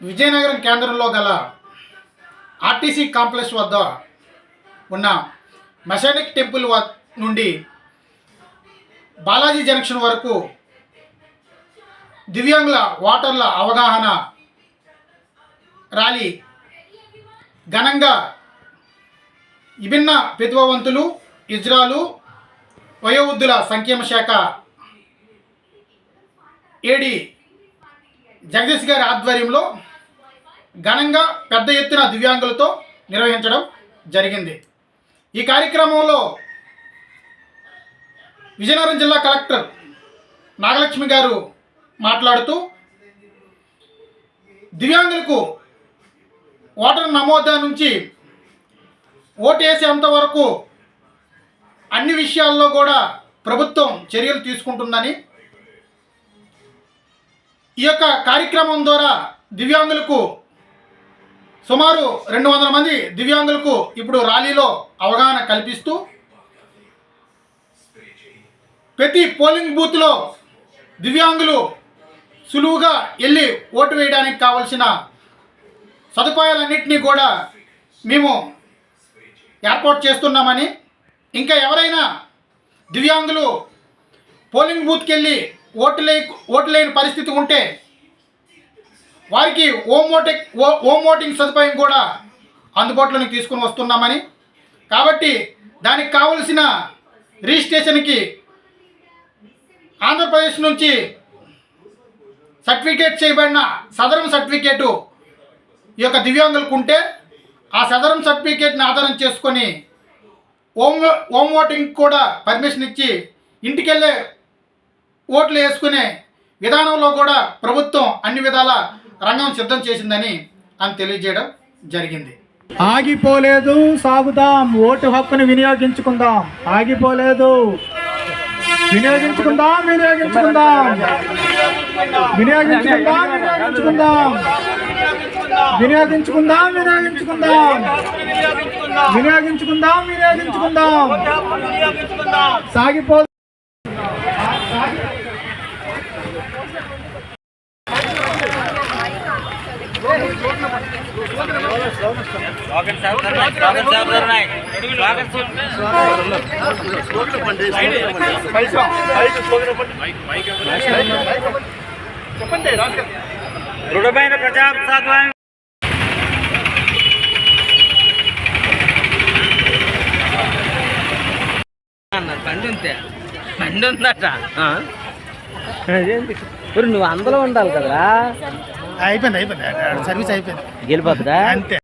విజయనగరం కేంద్రంలో గల RTC complex వద్ద ఉన్న మెషానిక్ టెంపుల్ వ నుండి బాలాజీ జంక్షన్ వరకు దివ్యాంగుల ఓటర్ల అవగాహన ర్యాలీ ఘనంగా విభిన్న ప్రతిభావంతులు ఇజ్రాలు వయోవృద్ధుల సంక్షేమ శాఖ ఏడి జగదీష్ గారి ఆధ్వర్యంలో ఘనంగా పెద్ద ఎత్తున దివ్యాంగులతో నిర్వహించడం జరిగింది. ఈ కార్యక్రమంలో విజయనగరం జిల్లా కలెక్టర్ నాగలక్ష్మి గారు మాట్లాడుతూ దివ్యాంగులకు ఓటర్ నమోదా నుంచి ఓటు వేసేంత వరకు అన్ని విషయాల్లో కూడా ప్రభుత్వం చర్యలు తీసుకుంటుందని ఈ యొక్క కార్యక్రమం ద్వారా దివ్యాంగులకు సుమారు రెండు వందల మంది దివ్యాంగులకు ఇప్పుడు ర్యాలీలో అవగాహన కల్పిస్తూ ప్రతి పోలింగ్ బూత్లో దివ్యాంగులు సులువుగా వెళ్ళి ఓటు వేయడానికి కావలసిన సదుపాయాలన్నింటినీ కూడా మేము ఏర్పాటు చేస్తున్నామని ఇంకా ఎవరైనా దివ్యాంగులు పోలింగ్ బూత్కి వెళ్ళి ఓటు లే ఓటు లేని పరిస్థితి ఉంటే వారికి ఓమ్ ఓటింగ్ ఓమ్ ఓటింగ్ సదుపాయం కూడా అందుబాటులోకి తీసుకుని వస్తున్నామని. కాబట్టి దానికి కావలసిన రిజిస్ట్రేషన్కి ఆంధ్రప్రదేశ్ నుంచి సర్టిఫికేట్ చేయబడిన సదరం సర్టిఫికేటు ఈ యొక్క దివ్యాంగులకు ఉంటే ఆ సదరం సర్టిఫికేట్ని ఆధారం చేసుకొని ఓమ్ ఓమ్ ఓటింగ్ కూడా పర్మిషన్ ఇచ్చి ఇంటికెళ్ళే ఓట్లు వేసుకునే విధానంలో కూడా ప్రభుత్వం అన్ని విధాల రంగం సిద్ధం చేసిందని అని తెలియజేయడం జరిగింది. ఆగిపోలేదు సాగుదాం. ఓటు హక్కును వినియోగించుకుందాం. ఆగిపోలేదు. వినియోగించుకుందాం వినియోగించుకుందాం. వినియోగించుకుందాం వినియోగించుకుందాం. వినియోగించుకుందాం వినియోగించుకుందాం. వినియోగించుకుందాం వినియోగించుకుందాం. సాగిపో దృఢమైన ప్రజాస్వామ్యం అన్నారు బండి ఉంటే బండి ఉందట నువ్వు అందులో ఉండాలి కదరా. అయిపోయింది అయిపోయింది. సర్వీస్ అయిపోయింది. గెలిపోతుందా? అంతే.